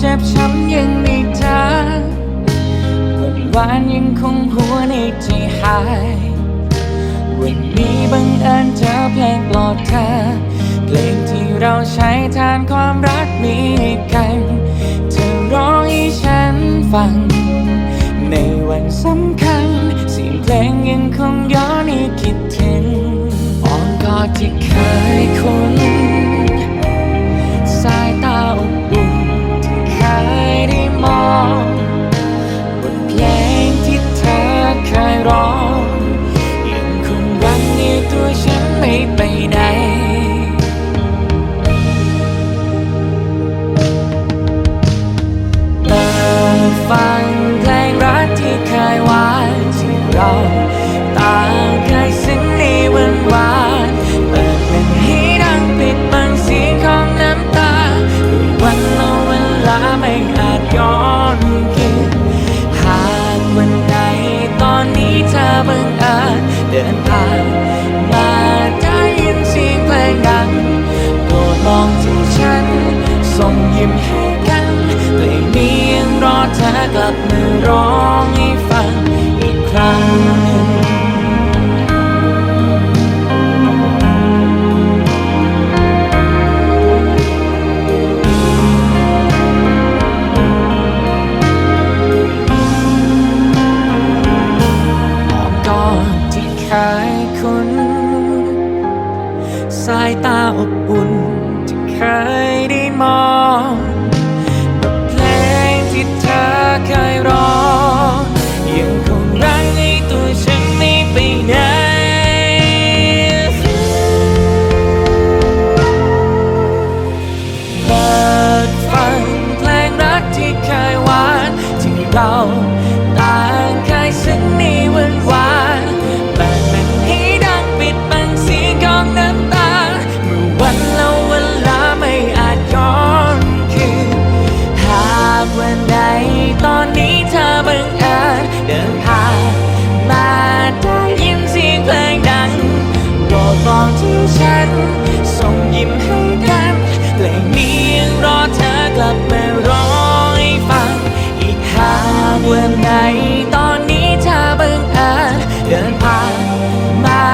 เจ็บช้ำยังไม่จางวันวานยังคงหัวในใจหาย วันนี้บังเอิญเจอเพลงปลอบเธอเพลงที่เราใช้แทนความรัก บังเอิญเดินผ่านมาได้ยินเสียงเพลงดังโปรดมองที่ฉันส่งยิ้มให้กันเพลงนี้ยังรอเธอกลับมาร้องให้ฟัง ที่เคยคน สายตาอบอุ่นที่เคยได้มองบทเพลงที่เธอเคยร้องยังคงรังในตัวฉันไม่ไปไหนเปิดฟังเพลงรักที่เคยหวานที่เรา เดินผ่านมา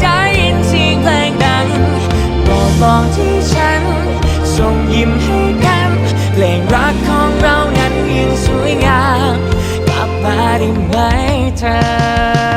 ได้ยินเสียงเพลงดังบอกบอกที่ฉัน ส่งยิ้มให้กันเพลงรักของเรานั้นยังสวยงามกลับมาได้ไหมเธอ